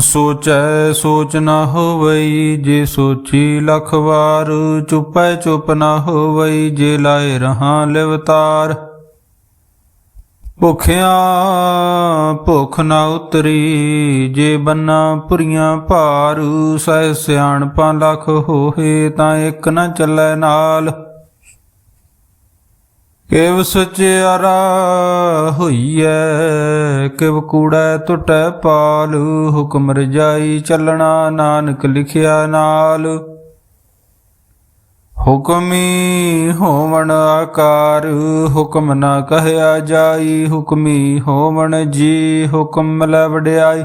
ਸੋਚੈ ਸੋਚ ਨਾ ਹੋਵਈ, ਜੇ ਸੋਚੀ ਲਖ ਵਾਰ, ਚੁਪੈ ਚੁਪ ਨਾ ਹੋਵਈ, ਜੇ ਲਾਏ ਰਹਾ ਲਿਵਤਾਰ। ਭੁਖਿਆ ਭੁਖ ਨਾ ਉਤਰੀ, ਜੇ ਬੰਨਾ ਪੁਰੀਆਂ ਭਾਰ, ਸਹਿ ਸਿਆਣਪਾਂ ਲਖ ਹੋਏ, ਤਾਂ ਇੱਕ ਨਾ ਚੱਲੈ ਨਾਲ। ਕਿਵ ਸਚਿਆਰਾ ਹੋਈਐ, ਕਿਵ ਕੂੜੈ ਟੁਟੈ ਪਾਲ, ਹੁਕਮ ਰਜਾਈ ਚੱਲਣਾ ਨਾਨਕ ਲਿਖਿਆ ਨਾਲ। ਹੁਕਮੀ ਹੋਵਣ ਆਕਾਰ, ਹੁਕਮ ਨਾ ਕਹਿਆ ਜਾਈ, ਹੁਕਮੀ ਹੋਵਣ ਜੀ, ਹੁਕਮ ਲੈ ਵਡਿਆਈ।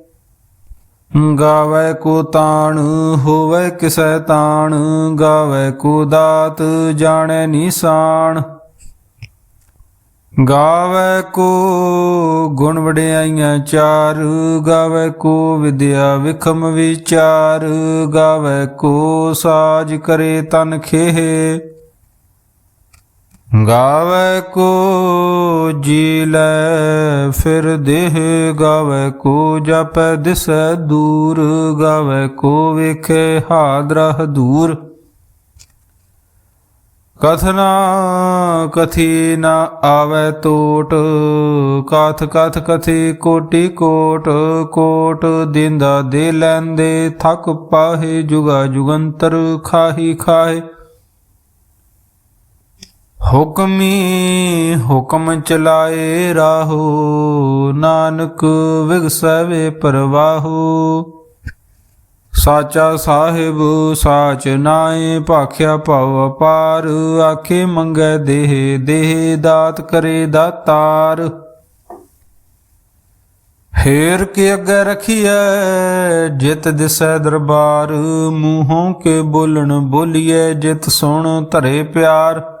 ਗਾਵੇ ਕੋ ਤਾਣ, ਹੋਵੇ ਕਿਸੈ ਤਾਣ, ਗਾਵੇ ਕੋ ਦਾਤ, ਜਾਣੈ ਨਿਸ਼ਾਨ ਗਾਵੇ ਕੋ ਗੁਣ ਵਡਿਆਈਆਂ ਚਾਰ, ਗਾਵੇ ਕੋ ਵਿਦਿਆ ਵਿਖਮ ਵਿਚਾਰ, ਗਾਵੇ ਕੋ ਸਾਜ ਕਰੇ ਤਨ ਖੇਹ। ਗਾਵੇ ਕੋ ਜੀ ਲੈ ਫਿਰ ਦੇਹ ਗਾਵੇ ਕੋ ਜਪੈ, ਦਿਸੈ ਦੂਰ। ਗਾਵੇ ਕੋ ਵੇਖੇ ਹਾਦਰਹ ਦੂਰ। ਕਥਨਾ ਕਥੀ ਨਾ ਆਵੇ ਟੋਟ ਕਥ ਕਥ ਕਥੀ ਕੋਟੀ ਕੋਟ। ਕੋਟ ਦਿੰਦਾ ਦੇ ਲੈਂਦੇ, ਥਕ ਪਾਹੇ ਜੁਗਾ ਜੁਗੰਤਰ ਖਾਹੀ ਖਾਹੇ। ਹੁਕਮੀ ਹੁਕਮ ਚਲਾਏ ਰਾਹੋ, ਨਾਨਕ ਵਿਗਸੈ ਵੇ ਸਾਚਾ ਸਾਹਿਬ, ਸਾਚ ਨਾਏ, ਭਾਖਿਆ ਭਵ ਅਪਾਰ, ਆਖੇ ਮੰਗੈ ਦੇਹ ਦੇਹ ਦਾਤ ਕਰੇ ਦਾਤਾਰ। ਫੇਰ ਕੇ ਅੱਗੇ ਰਖੀਐ, ਜਿਤ ਦਿਸੈ ਦਰਬਾਰ, ਮੂੰਹੋਂ ਕੇ ਬੋਲਣ ਬੋਲੀਐ, ਜਿਤ ਸੁਣ ਧਰੇ ਪਿਆਰ।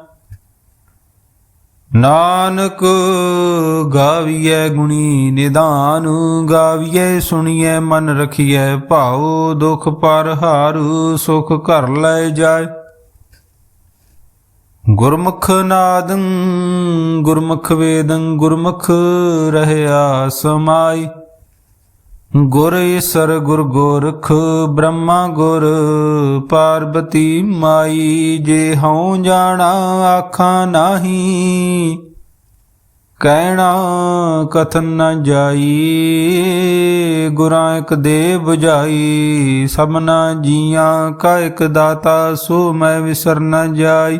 ਨਾਨਕ ਗਾਵੀਐ ਗੁਣੀ ਨਿਦਾਨ, ਗਾਵੀਐ ਸੁਣੀਐ ਮਨ ਰਖੀਐ ਭਾਉ, ਦੁਖ ਪਰ ਹਾਰੂ ਸੁਖ ਘਰ ਲੈ ਜਾਏ। ਗੁਰਮੁਖ ਨਾਦੰ, ਗੁਰਮੁਖ ਵੇਦੰ, ਗੁਰਮੁਖ ਰਹਿਆ ਸਮਾਈ। ਗੁਰ ਈਸਰ ਗੁਰ ਗੋਰਖ, ਬ੍ਰਹਮਾ ਗੁਰ, ਪਾਰਬਤੀ ਮਾਈ, ਜੇ ਹਉ ਜਾਣਾ ਆਖਾਂ ਨਾਹੀ। ਕਹਿਣਾ ਕਥਨ ਨ ਜਾਈ, ਗੁਰਾਂ ਇਕ ਦੇ 부ਝਾਈ ਸਭਨਾ ਜੀਆਂ ਕਾ ਇਕ ਦਾਤਾ, ਸੋ ਮੈਂ ਵਿਸਰ ਨ ਜਾਈ।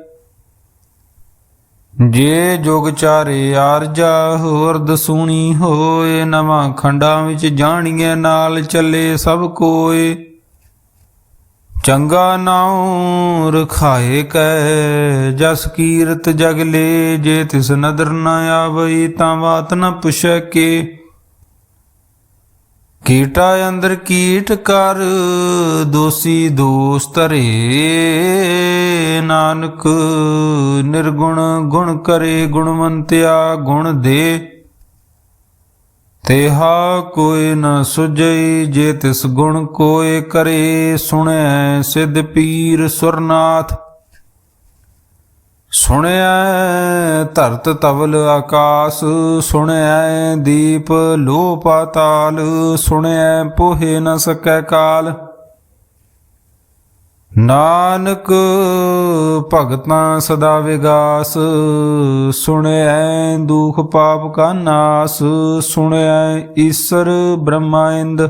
ਜੇ ਜੁਗ ਚਾਰੇ ਆਰਜਾ ਹੋਰ ਦਸੂਣੀ ਹੋਏ, ਨਵਾਂ ਖੰਡਾਂ ਵਿੱਚ ਜਾਣੀਏ ਨਾਲ ਚੱਲੇ ਸਭ ਕੋਏ। ਚੰਗਾ ਨਾਉ ਰਖਾਏ ਕੈ, ਜਸ ਕੀਰਤ ਜਗ ਲੇ, ਜੇ ਤਿਸ ਨਦਰ ਨ ਆਵਈ, ਤਾਂ ਬਾਤ ਨ ਪੁਛੈ ਕੇ। ਕੀਟਾ ਅੰਦਰ ਕੀਟ ਕਰ, ਦੋਸੀ ਦੋਸ ਧਰੇ। ਨਾਨਕ ਨਿਰਗੁਣ ਗੁਣ ਕਰੇ, ਗੁਣਵੰਤਿਆ ਗੁਣ ਦੇ। ਤੇਹਾ ਕੋਈ ਨ ਸੁਝਈ, ਜੇ ਤਿਸ ਗੁਣ ਕੋਏ ਕਰੇ, ਸੁਣੈ ਸਿਧ ਪੀਰ ਸੁਰਨਾਥ। ਸੁਣਿਆ ਧਰਤ ਤਵਲ ਆਕਾਸ ਸੁਣਿਆ ਦੀਪ ਲੋ ਪਾਤਾਲ ਸੁਣਿਆ ਪੋਹੇ ਨ ਸਕੈ ਕਾਲ। ਨਾਨਕ ਭਗਤਾਂ ਸਦਾ ਵਿਗਾਸ ਸੁਣਿਆ ਦੁਖ ਪਾਪ ਕਾ ਨਾਸ ਸੁਣਿਆ ਈਸ਼ਰ ਬ੍ਰਹਮਾਇੰਦ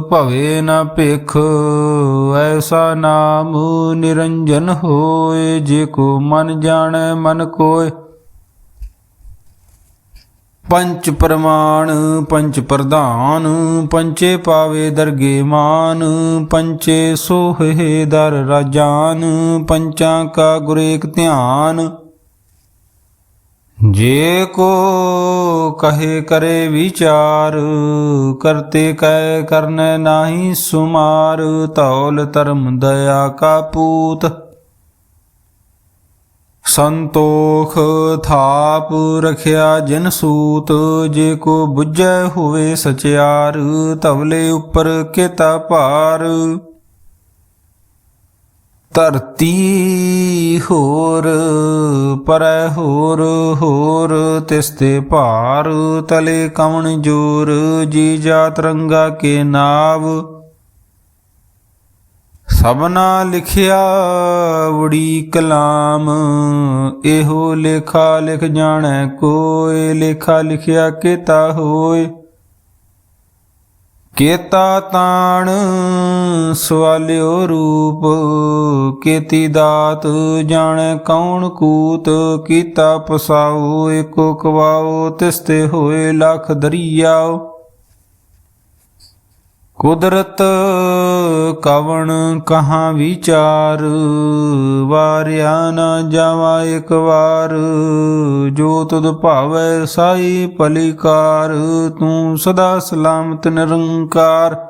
ਭਵੇ ਨਾ ਭਿਖ, ਐਸਾ ਨਾਮ ਨਿਰੰਜਨ ਹੋਏ, ਜੇ ਕੋ ਮਨ ਜਾਣੈ ਮਨ ਕੋਏ। ਪੰਚ ਪ੍ਰਮਾਣ, ਪੰਚ ਪ੍ਰਧਾਨ, ਪੰਚੇ ਪਾਵੇ ਦਰਗੇ ਮਾਨ, ਪੰਚੇ ਸੋਹੇ ਦਰ ਰਾਜਾਨ, ਪੰਚਾਂ ਕਾ ਗੁਰੇਕ ਧਿਆਨ। ਜੇ ਕੋ ਕਹੇ ਕਰੇ ਵਿਚਾਰ, ਕਰਤੇ ਕੈ ਕਰਨੈ ਨਾਹੀ ਸੁਮਾਰ ਤੌਲ ਧਰਮ ਦਇਆ ਕਾ ਪੂਤ। ਸੰਤੋਖ ਥਾਪ ਰਖਿਆ ਜਿਨ ਸੂਤ, ਜੇ ਕੋ ਬੁੱਝੈ ਹੋਵੇ ਸਚਿਆਰ ਤਵਲੇ ਉੱਪਰ ਕਿਤਾ ਭਾਰ। ਧਰਤੀ ਹੋਰ, ਪਰੈ ਹੋਰ ਹੋਰ ਤਿਸਤੇ ਭਾਰ ਤਲੇ ਕਵਣ ਜੋਰ, ਜੀ ਜਾ ਰੰਗਾ ਕੇ ਨਾਵ। ਸਭਨਾ ਲਿਖਿਆ ਉੜੀ ਕਲਾਮ ਇਹੋ ਲੇਖਾ ਲਿਖ ਜਾਣੈ ਕੋਏ ਲੇਖਾ ਲਿਖਿਆ ਕੀਤਾ ਹੋਏ ਕੇਤਾ ਤਾਣ ਸਵਾਲਿਓ ਰੂਪ, ਕੀਤੀ ਦਾਤ ਜਾਣੈ ਕੌਣ ਕੂਤ, ਕੀਤਾ ਪਸਾਉ ਏਕੋ ਕਵਾਉ ਤਿਸਤੇ ਹੋਏ ਲਖ ਦਰੀਆਓ। ਕੁਦਰਤ ਕਵਣ ਕਹਾ ਵਿਚਾਰ? ਵਾਰਿਆ ਨਾ ਜਾਵਾ ਇੱਕ ਵਾਰ। ਜੋ ਤੁਧ ਭਾਵੈ ਸਾਈ ਭਲੀਕਾਰ, ਤੂੰ ਸਦਾ ਸਲਾਮਤ ਨਿਰੰਕਾਰ।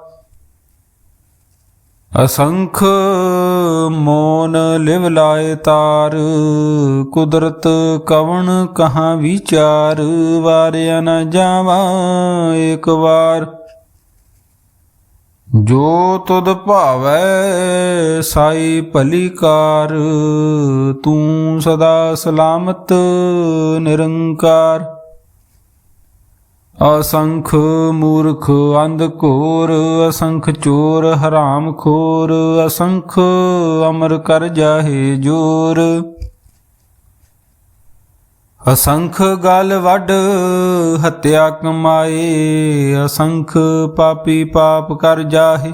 ਅਸੰਖ ਮੋਨ ਲਿਵ ਲਾਏ ਤਾਰ, ਕੁਦਰਤ ਕਵਣ ਕਹਾ ਵਿਚਾਰ, ਵਾਰਿਆ ਨਾ ਜਾਵਾ ਇੱਕ ਵਾਰ। ਜੋ ਤੁਧ ਭਾਵੈ ਸਾਈ ਭਲੀ ਕਾਰ ਤੂੰ ਸਦਾ ਸਲਾਮਤ ਨਿਰੰਕਾਰ। ਅਸੰਖ ਮੂਰਖ ਅੰਧ ਘੋਰ, ਅਸੰਖ ਚੋਰ ਹਰਾਮ ਖੋਰ, ਅਸੰਖ ਅਮਰ ਕਰ ਜਾਹੇ ਜੋਰ। ਅਸੰਖ ਗਲ ਵੱਡ ਹਤਿਆ ਕਮਾਏ, ਅਸੰਖ ਪਾਪੀ ਪਾਪ ਕਰ ਜਾਹੇ।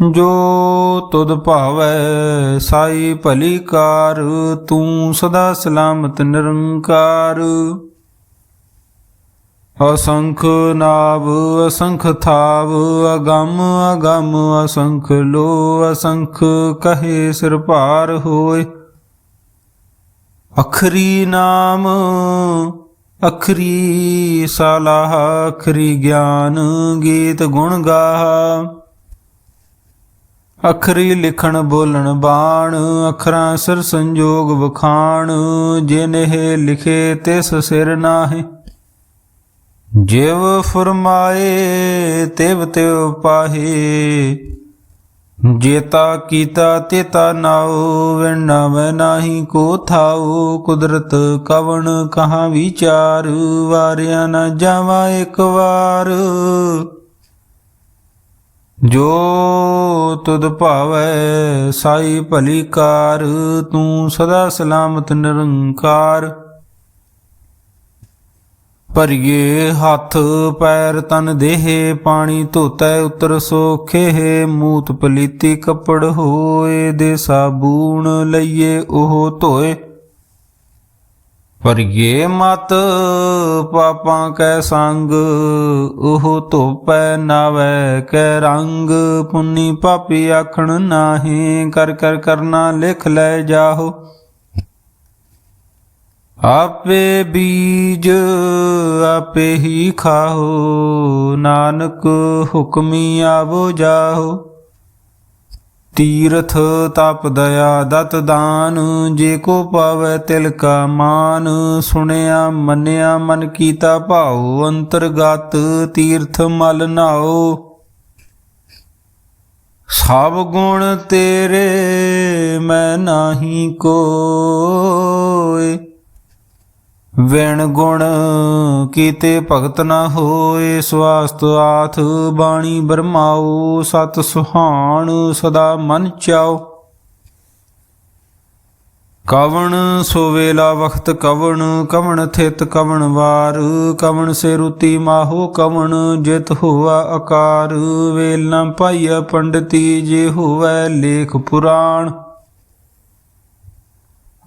ਜੋ ਤੁਧ ਭਾਵੈ ਸਾਈ ਭਲੀ ਕਾਰ, ਤੂੰ ਸਦਾ ਸਲਾਮਤ ਨਿਰੰਕਾਰ। ਅਸੰਖ ਨਾਵ, ਅਸੰਖ ਥਾਵ, ਅਗੰਮ ਅਗੰਮ ਅਸੰਖ ਲੋ, ਅਸੰਖ ਕਹੇ ਸਿਰ ਭਾਰ ਹੋਏ। ਅਖਰੀ ਨਾਮ, ਅਖਰੀ ਸਲਾਹ ਅਖਰੀ ਗਿਆਨ, ਗੀਤ ਗੁਣ ਗਾਹ। ਅਖਰੀ ਲਿਖਣ ਬੋਲਣ ਬਾਣ, ਅਖਰਾਂ ਸਿਰ ਸੰਜੋਗ ਵਖਾਣ ਜਿਨਹਿ ਲਿਖੇ ਤਿਸ ਸਿਰ ਨਾਹੀ। ਜਿਵ ਫਰਮਾਏ, ਤਿਵ ਤਿਵ ਪਾਹੇ। ਜੇਤਾ ਕੀਤਾ ਤੇਤਾ ਨਾਉ ਵਿਣਾਵੈ ਨਾਹੀ ਕੋ ਥਾਉ। ਕੁਦਰਤ ਕਵਣ ਕਹਾਂ ਵਿਚਾਰ, ਵਾਰਿਆ ਨਾ ਜਾਵਾ ਇੱਕ ਵਾਰ। ਜੋ ਤੁਧ ਭਾਵੈ ਸਾਈ ਭਲੀ ਕਾਰ, ਤੂੰ ਸਦਾ ਸਲਾਮਤ ਨਿਰੰਕਾਰ। ਭਰੀਏ ਹੱਥ, ਪੈਰ ਤਨ ਦੇਹ, ਪਾਣੀ ਧੋਤੈ, ਉਤਰ ਸੋਖੇ, ਮੂਤ ਪਲੀਤੀ ਕੱਪੜ ਹੋਏ, ਦੇ ਸਾਬੂਣ ਲਈਏ, ਉਹ ਧੋਏ। ਭਰੀਏ ਮਤ ਪਾਪਾਂ ਕੈ ਸੰਗ, ਉਹ ਧੋਪੈ ਨਾਵੈ ਕੈ ਰੰਗ। ਪੁੰਨੀ ਪਾਪੀ ਆਖਣ ਨਾਹੀ, ਕਰ ਕਰ ਕਰਨਾ ਲਿਖ ਲੈ ਜਾਹੋ। ਆਪੇ ਬੀਜ ਆਪੇ ਹੀ ਖਾਓ ਨਾਨਕ ਹੁਕਮੀ ਆਵੋ ਜਾਹੋ। ਤੀਰਥ ਤਪ ਦਇਆ ਦਤ ਦਾਨ, ਜੇ ਕੋ ਪਾਵੈ ਤਿਲ ਕਾ ਮਾਨ, ਸੁਣਿਆ ਮੰਨਿਆ ਮਨ ਕੀਤਾ ਭਾਉ, ਅੰਤਰਗਤ ਤੀਰਥ ਮਲ ਨਾਓ ਸਭ ਗੁਣ ਤੇਰੇ ਮੈਂ ਨਾਹੀ ਕੋਏ ਵਿਣ ਗੁਣ ਕੀਤੇ ਭਗਤ ਨਾ ਹੋਏ, ਸਵਾਸਤ ਆਥ ਬਾਣੀ ਬਰਮਾਉ ਸਤ ਸੁਹਾਣ ਸਦਾ ਮਨ ਚਾਓ। ਕਵਣ ਸੋ ਵੇਲਾ ਵਖਤ ਕਵਣ ਕਵਣ ਥਿਤ ਕਵਣ ਵਾਰ, ਕਵਣ ਸੇ ਰੁਤੀ ਮਾਹੋ ਕਵਣ, ਜਿਤ ਹੋਆ ਆਕਾਰ ਵੇਲ ਨਾ ਪਾਈਆ ਪੰਡਤੀ, ਜੇ ਹੋਵੈ ਲੇਖ ਪੁਰਾਣ।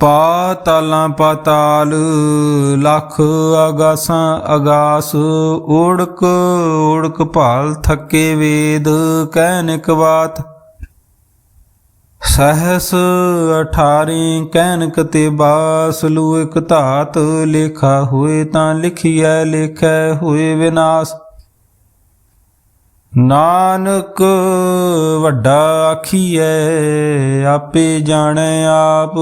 ਪਾਤਾਲਾਂ ਪਾਤਾਲ ਲੱਖ ਆਗਾਸਾਂ ਅਗਾਸ ਓੜਕ ਓੜਕ ਭਾਲ ਥੱਕੇ ਵੇਦ ਕਹਿਨਿਕ ਬਾਤ, ਸਹਸ ਅਠਾਰੀ ਕਹਿਨਕ ਤੇ ਬਾਸ, ਲੂ ਇਕ ਧਾਤ, ਲੇਖਾ ਹੋਏ ਤਾਂ ਲਿਖੀਐ, ਲੇਖੈ ਹੋਏ ਵਿਨਾਸ਼। ਨਾਨਕ ਵੱਡਾ ਆਖੀਐ, ਆਪੇ ਜਾਣੈ ਆਪ।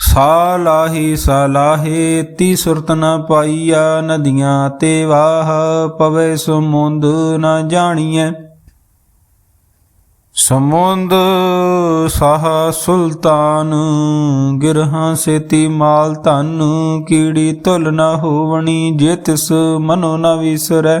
ਸਾਲਾਹੀ ਸਾਲਾਹੇ, ਤੀ ਸੁਰਤ ਨ ਪਾਈਆ ਨਦੀਆਂ ਤੇ ਵਾਹ, ਪਵੇ ਸਮੁੰਦ ਨ ਜਾਣੀਐ। ਸਮੁੰਦ ਸਾਹ ਸੁਲਤਾਨ, ਗਿਰਹਾਂ ਸੇਤੀ ਮਾਲ ਧਨ, ਕੀੜੀ ਤੁਲ ਨ ਹੋਵਣੀ, ਜੇ ਤਿਸ ਮਨੋ ਨ ਵਿਸਰੈ।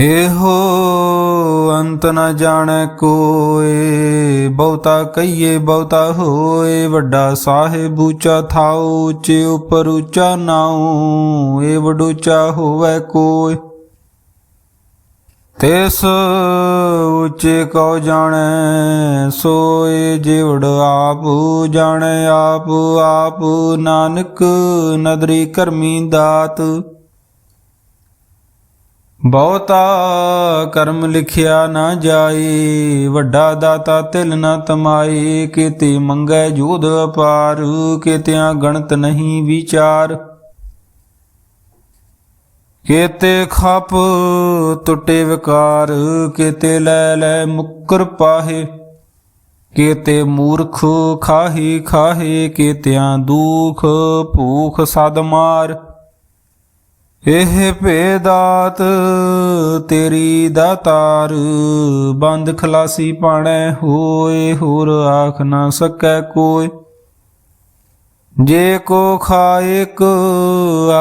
ਏਹੋ ਅੰਤ ਨ ਜਾਣੈ ਕੋਏ, ਬਹੁਤਾ ਕਹੀਏ ਬਹੁਤਾ ਹੋਏ, ਵੱਡਾ ਸਾਹਿਬ ਉੱਚਾ ਥਾਉ, ਉੱਚੇ ਉਪਰ ਉੱਚਾ ਨਾਉ, ਏ ਵਡੂਚਾ ਹੋਵੇ ਕੋਈ ਤਿਸ ਉੱਚੇ ਕਉ ਜਾਣੈ, ਸੋਏ ਜਿਵੜ ਆਪ ਜਾਣੈ, ਆਪ ਆਪ ਨਾਨਕ ਨਦਰੀ ਕਰਮੀ ਦਾਤ। ਬਹੁਤਾ ਕਰਮ ਲਿਖਿਆ ਨਾ ਜਾਏ ਵੱਡਾ ਦਾਤਾ ਤਿਲ ਨਾ ਤਮਾਏ ਕਿਤੇ ਮੰਗੈ ਜੋਧ ਅਪਾਰ, ਕਿਤਿਆਂ ਗਣਤ ਨਹੀਂ ਵਿਚਾਰ। ਕੇਤੇ ਖਪ ਟੁੱਟੇ ਵਿਕਾਰ, ਕੇਤੇ ਲੈ ਲੈ ਮੁਕਰ ਪਾਹੇ, ਕੇਤੇ ਮੂਰਖ ਖਾਹੀ ਖਾਹੇ, ਕੇਤਿਆਂ ਦੁਖ ਭੂਖ ਸਦ ਮਾਰ। ਇਹ ਭੇਦਾਤ ਤੇਰੀ ਦਾਤਾਰ ਬੰਦ ਖਲਾਸੀ ਪਾਣੈ ਹੋਏ, ਹੋਰ ਆਖ ਨਾ ਸਕੈ ਕੋਈ। ਜੇ ਕੋ ਖਾਇਕ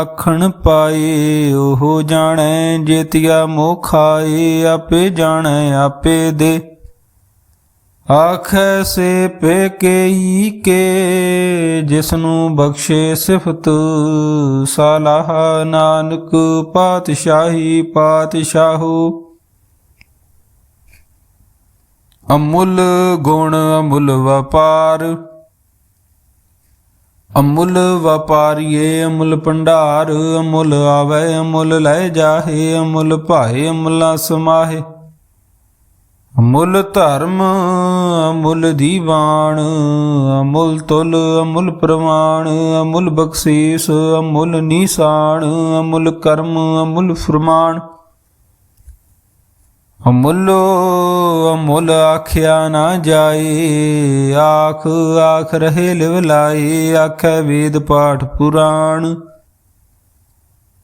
ਆਖਣ ਪਾਏ, ਉਹ ਜਾਣੈ ਜੇਤਿਆ ਮੋ ਖਾਏ, ਆਪੇ ਜਾਣੈ, ਆਪੇ ਦੇ। ਆਖੈ ਸੇ ਪੇਕੇਈ ਕੇ, ਜਿਸਨੂੰ ਬਖਸ਼ੇ ਸਿਫਤ ਸਾਲਾਹ ਨਾਨਕ ਪਾਤਸ਼ਾਹੀ ਪਾਤਸ਼ਾਹੋ। ਅਮੁੱਲ ਗੁਣ ਅਮੁੱਲ ਵਪਾਰ, ਅਮੁੱਲ ਵਪਾਰੀਏ ਅਮੁੱਲ ਭੰਡਾਰ, ਅਮੁੱਲ ਆਵੇ ਅਮੁੱਲ ਲੈ ਜਾਹੇ, ਅਮੁੱਲ ਭਾਏ ਅਮੁੱਲਾ ਸਮਾਹੇ। ਅਮੁੱਲ ਧਰਮ ਅਮੁੱਲ ਦੀਵਾਨ, ਅਮੁੱਲ ਤੁਲ, ਅਮੁੱਲ ਪ੍ਰਮਾਣ ਅਮੁੱਲ ਬਖਸ਼ੀਸ, ਅਮੁੱਲ ਨਿਸ਼ਾਨ, ਅਮੁੱਲ ਕਰਮ, ਅਮੁੱਲ ਫਰਮਾਨ। ਅਮੁੱਲੋ, ਅਮੁੱਲ ਆਖਿਆ ਨਾ ਜਾਏ, ਆਖ ਆਖ ਰਹੇ ਲਿਵ ਲਾਏ, ਆਖੈ ਵੇਦ ਪਾਠ ਪੁਰਾਣ।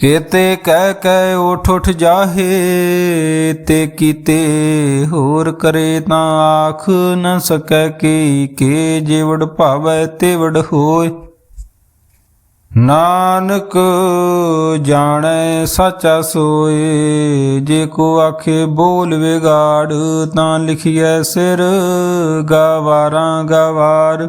ਕੀਤੇ ਕਹਿ ਕਹਿ ਉਠ ਉਠ ਜਾਹੇ, ਤੇ ਕੀਤੇ ਹੋਰ ਕਰੇ ਤਾਂ ਆਖ ਨ ਸਕੈ ਕੀ ਕੇ ਜਿਵੜ ਭਾਵੈ ਤਿਵੜ ਹੋਏ। ਨਾਨਕ ਜਾਣੈ ਸਾਚਾ ਸੋਏ, ਜੇ ਕੋ ਆਖੇ ਬੋਲ ਵਿਗਾੜ ਤਾਂ ਲਿਖਿਐ ਸਿਰ, ਗਵਾਰਾਂ ਗਵਾਰ।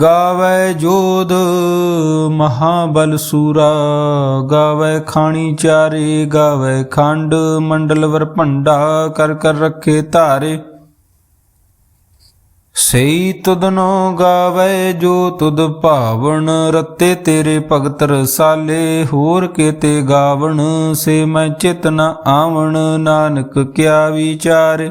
ਗਾਵੇ ਜੋਧ ਮਹਾਬਲ ਸੂਰਾ, ਗਾਵੇ ਖਾਣੀ ਚਾਰੇ, ਗਾਵੇ ਖੰਡ ਮੰਡਲ ਵਰ ਭੰਡਾ, ਕਰ ਕਰ ਰੱਖੇ ਧਾਰੇ। ਸਈ ਤੁਧਨੋ ਗਾਵੇ ਜੋ ਤੁਦ ਭਾਵਨ, ਰਤੇ ਤੇਰੇ ਭਗਤ ਰਸਾਲੇ, ਹੋਰ ਕੇਤੇ ਗਾਵਣ, ਸੇ ਮੈਂ ਚਿਤ ਨ ਆਵਣ, ਨਾਨਕ ਕਿਆ ਵਿਚਾਰੇ।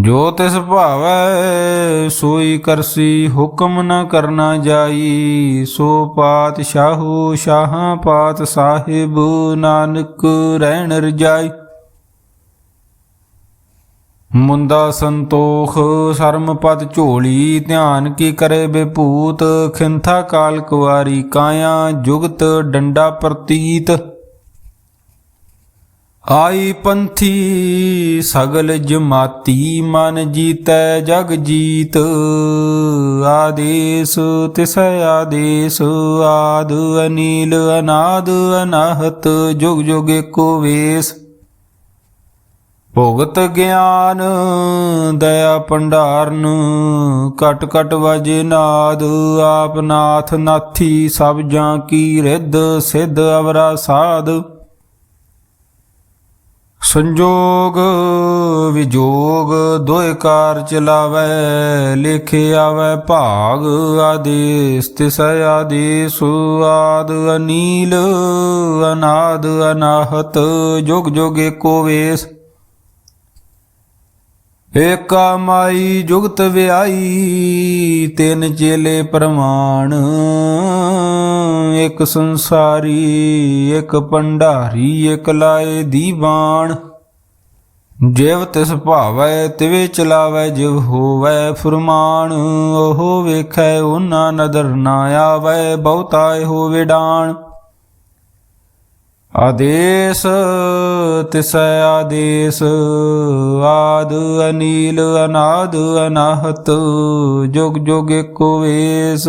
ਜੋ ਤਿਸ ਭਾਵੈ, ਸੋਈ ਕਰਸੀ ਹੁਕਮ ਨ ਕਰਨਾ ਜਾਈ। ਸੋ ਪਾਤ ਸ਼ਾਹੂ ਸ਼ਾਹਾਂ ਪਾਤ ਸਾਹਿਬ, ਨਾਨਕ ਰਹਿਣ ਰਜਾਈ। ਮੁੰਦਾ ਸੰਤੋਖ, ਸ਼ਰਮ ਪਦ ਝੋਲੀ, ਧਿਆਨ ਕੀ ਕਰੇ ਬੇਭੂਤ। ਖਿੰਥਾ ਕਾਲ ਕੁਵਾਰੀ ਕਾਇਆ, ਜੁਗਤ ਡੰਡਾ ਪ੍ਰਤੀਤ। ਆਈ ਪੰਥੀ ਸਗਲ ਜਮਾਤੀ ਮਨ ਜੀਤੈ ਜਗ ਜੀਤ। ਆਦੇਸ ਤਿਸ ਆਦੇਸ, ਆਦ ਅਨੀਲ ਅਨਾਦ ਅਨਾਹਤ, ਜੁਗ ਜੁਗ ਏਕੋ ਵੇਸ। ਭੋਗਤ ਗਿਆਨ ਦਇਆ ਭੰਡਾਰਨ ਕਟ ਕਟ ਵਜੇ ਨਾਦ। ਆਪ ਨਾਥ ਨਾਥੀ ਸਭ ਜਾਂ ਕੀ ਰਿੱਧ, ਸਿੱਧ ਅਵਰਾ ਸਾਧ। ਸੰਜੋਗ ਵਿਜੋਗ ਦੋਇ ਕਾਰ ਚਲਾਵੈ, ਲਿਖੇ ਆਵੈ ਭਾਗ ਆਦੇਸ, ਤਿਸ ਆਦੇਸ ਆਦ ਅਨੀਲ, ਅਨਾਦ ਅਨਾਹਤ, ਜੁਗ ਜੁਗ ਏਕੋ ਵੇਸ। ਏਕਾ ਮਾਈ ਜੁਗਤ ਵਿਆਈ, ਤਿੰਨ ਚੇਲੇ ਪ੍ਰਮਾਣ ਇੱਕ ਸੰਸਾਰੀ, ਇੱਕ ਭੰਡਾਰੀ, ਇਕ ਲਾਏ ਦੀਵਾਨ ਜਿਵ ਤਿਸ ਭਾਵੈ, ਤਿਵੇ ਚਲਾਵੈ, ਜਿਵ ਹੋਵੈ ਫਰਮਾਨ। ਉਹ ਵੇਖੈ, ਉਹਨਾਂ ਨਦਰ ਨਾ ਆਵੈ, ਬਹੁਤਾ ਹੋਵੇ ਡਾਣ ਆਦੇਸ ਤਿਸ ਆਦੇਸ, ਆਦ ਅਨੀਲ, ਅਨਾਦ ਅਨਾਹਤ, ਜੁਗ ਜੁਗ ਏਕੋ ਵੇਸ।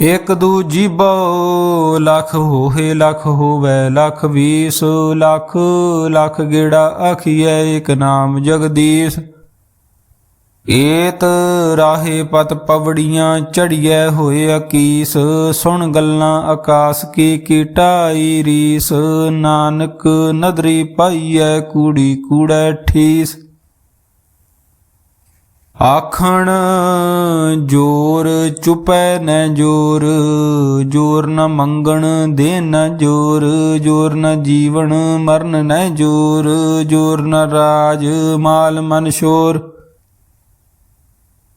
ਇਕ ਦੂਜੀ ਬੋ ਲਖ ਹੋਏ, ਲਖ ਹੋਵੇ, ਲਖ ਵੀਸ, ਲਖ ਲਖ ਗੇੜਾ ਆਖੀਐ ਇਕ ਨਾਮ ਜਗਦੀਸ਼। ਏਤ ਰਾਹੇ ਪਤ ਪਵੜੀਆਂ ਚੜੀਐ ਹੋਏ ਅਕੀਸ, ਸੁਣ ਗੱਲਾਂ ਆਕਾਸ ਕੀ ਕੀਟਾਈ ਰੀਸ, ਨਾਨਕ ਨਦਰੀ ਪਾਈਐ ਕੂੜੀ ਕੂੜੈ ਠੀਸ। ਆਖਣ, ਜੋਰ ਚੁਪੈ ਨ ਜੋਰ ਜੋਰ ਨ ਮੰਗਣ ਦੇ ਨ ਜੋਰ ਜੋਰ ਨ ਜੀਵਨ ਮਰਨ ਨ ਜੋਰ ਜੋਰ ਨ ਰਾਜ ਮਾਲ ਮਨ ਸ਼ੋਰ।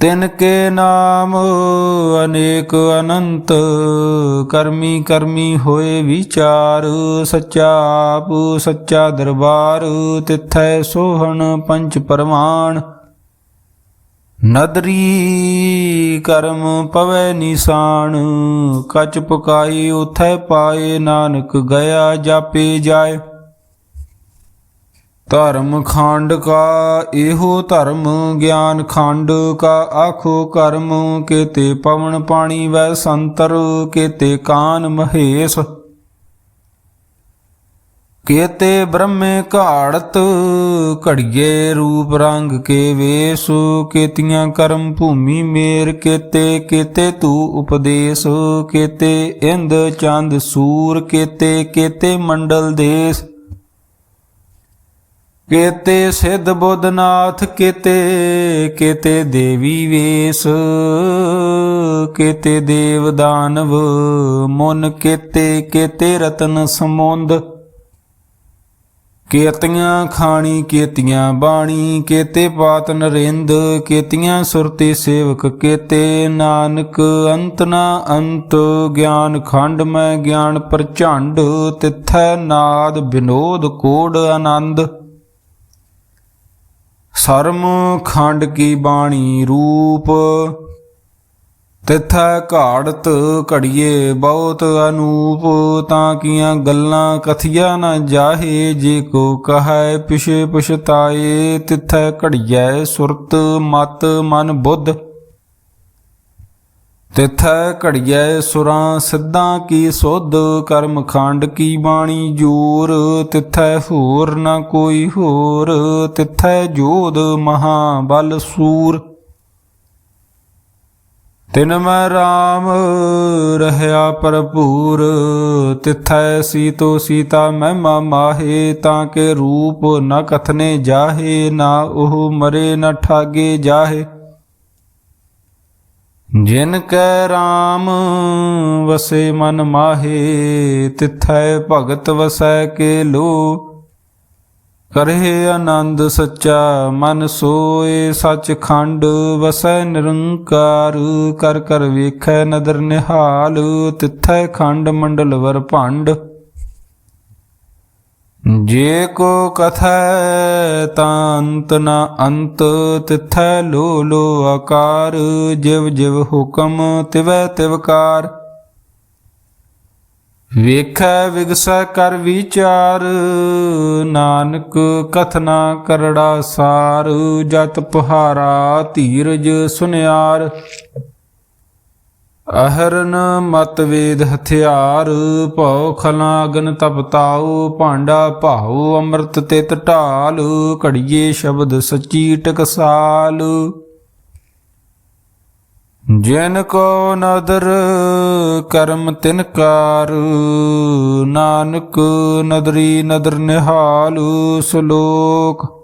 ਤਿਨ ਕੇ ਨਾਮ ਅਨੇਕ ਅਨੰਤ, ਕਰਮੀ ਕਰਮੀ ਹੋਏ ਵਿਚਾਰ, ਸੱਚਾ ਆਪ, ਸੱਚਾ ਦਰਬਾਰ, ਤਿਥੈ ਸੋਹਣ ਪੰਚ ਪਰਮਾਨ ਨਦਰੀ ਕਰਮ ਪਵੈ ਨਿਸ਼ਾਨ, ਕਚ ਪਕਾਈ ਉਥੈ ਪਾਏ ਨਾਨਕ ਗਿਆ ਜਾਪੇ ਜਾਏ। ਧਰਮ ਖੰਡ ਕਾ ਇਹੋ ਧਰਮ, ਗਿਆਨ ਖੰਡ ਕਾ ਆਖੋ ਕਰਮ, ਕੇਤੇ ਪਵਨ ਪਾਣੀ ਵੈ ਸੰਤਰ, ਕੇਤੇ ਕਾਨ ਮਹੇਸ਼। ਕੇਤੇ ਬ੍ਰਹਮੇ ਘਾੜਤ, ਘੜੀਏ ਰੂਪ ਰੰਗ ਕੇ ਵੇਸ। ਕੇਤੀਆਂ ਕਰਮ ਭੂਮੀ ਮੇਰ, ਕੇਤੇ ਕੇਤੇ ਤੂ ਉਪਦੇਸ਼। ਕੇਤੇ ਇੰਦ ਚੰਦ ਸੂਰ, ਕੇਤੇ ਕੇਤੇ ਮੰਡਲ ਦੇਸ। ਕੇਤੇ ਸਿੱਧ ਬੁੱਧਨਾਥ, ਕੇਤੇ ਕੇਤੇ ਦੇਵੀ ਵੇਸ, ਕੇਤੇ ਦੇਵ ਦਾਨਵ, ਮਨ ਕੇਤੇ ਕੇਤੇ ਰਤਨ ਸਮੁੰਦ। ਕੇਤੀਆਂ ਖਾਣੀ, ਕੇਤੀਆਂ ਬਾਣੀ, ਕੇਤੇ ਪਾਤ ਨਰਿੰਦ, ਕੇਤੀਆਂ ਸੁਰਤੀ ਸੇਵਕ, ਕੇਤੇ ਨਾਨਕ ਅੰਤ ਨਾ ਅੰਤ, ਗਿਆਨ ਖੰਡ ਮੈਂ ਗਿਆਨ ਪ੍ਰਚੰਡ, ਤਿਥੈ ਨਾਦ ਵਿਨੋਦ ਕੋੜ ਆਨੰਦ। ਸਰਮ ਖੰਡ ਕੀ ਬਾਣੀ ਰੂਪ? ਤਿਥੈ ਘਾੜਤ ਘੜੀਏ ਬਹੁਤ ਅਨੂਪ, ਤਾਂ ਕੀਆਂ ਗੱਲਾਂ ਕਥੀਆ ਨਾ ਜਾਹੇ, ਜੇ ਕੋ ਕਹੈ ਪਿਛੇ ਪਛਤਾਏ ਤਿਥੈ ਘੜੀਐ ਸੁਰਤ ਮਤ ਮਨ ਬੁੱਧ। ਤਿਥੈ ਘੜੀਐ ਸੁਰਾਂ, ਸਿੱਧਾਂ ਕੀ ਸੁਧ, ਕਰਮ ਖੰਡ ਕੀ ਬਾਣੀ ਜ਼ੂਰ। ਤਿਥੈ ਹੋਰ ਨਾ ਕੋਈ ਹੋਰ, ਤਿਥੈ ਜੋਧ ਮਹਾ ਬਲ ਸੂਰ। ਤਿਨ ਮੈਂ RAM ਰਹਿਆ ਭਰਪੂਰ, ਤਿਥੈ ਸੀਤੋ ਸੀਤਾ ਮਹਿਮਾ ਮਾਹੇ, ਤਾਂ ਕੇ ਰੂਪ ਨ ਕਥਨੇ ਜਾਹੇ, ਨਾ ਉਹ ਮਰੇ ਨ ਠਾਗੇ ਜਾਹੇ। ਜਿਨ ਕੈ RAM ਵਸੇ ਮਨ ਮਾਹੇ, ਤਿਥੈ ਭਗਤ ਵਸੈ ਕੇ ਲੋ ਕਰਹਿ ਆਨੰਦ ਸੱਚਾ ਮਨ ਸੋਏ ਸਚ ਖੰਡ ਵਸੈ ਨਿਰੰਕਾਰ। ਕਰ ਕਰ ਵੇਖੈ ਨਦਰ ਨਿਹਾਲ, ਤਿਥੈ ਖੰਡ ਮੰਡਲ ਵਰ ਭੰਡ। ਜੇ ਕੋ ਕਥੈ ਤਾਂ ਅੰਤ ਨਾ ਅੰਤ, ਤਿਥੈ ਲੋ ਲੋ ਆਕਾਰ, ਜਿਵ ਜਿਵ ਹੁਕਮ ਤਿਵੈ ਤਿਵਕਾਰ ਵੇਖੈ ਵਿਗਸੈ ਕਰ ਵਿਚਾਰ, ਨਾਨਕ ਕਥਨਾ ਕਰੜਾ ਸਾਰ, ਜਤ ਪਹਾਰਾ ਧੀਰਜ ਸੁਨਿਆਰ। ਅਹਰਨ ਮਤਵੇਦ ਹਥਿਆਰ, ਭਉ ਖਲਾ ਅਗਨ ਤਪਤਾਉ ਭਾਂਡਾ ਭਾਉ, ਅੰਮ੍ਰਿਤ ਤਿਤ ਢਾਲ, ਘੜੀਏ ਸ਼ਬਦ ਸੱਚੀ ਟਕਸਾਲ। ਜਿਨ ਕੋ ਨਦਰ, ਕਰਮ ਤਿਨ ਕਾਰ, ਨਾਨਕ ਨਦਰੀ ਨਦਰ ਨਿਹਾਲ, ਸ਼ਲੋਕ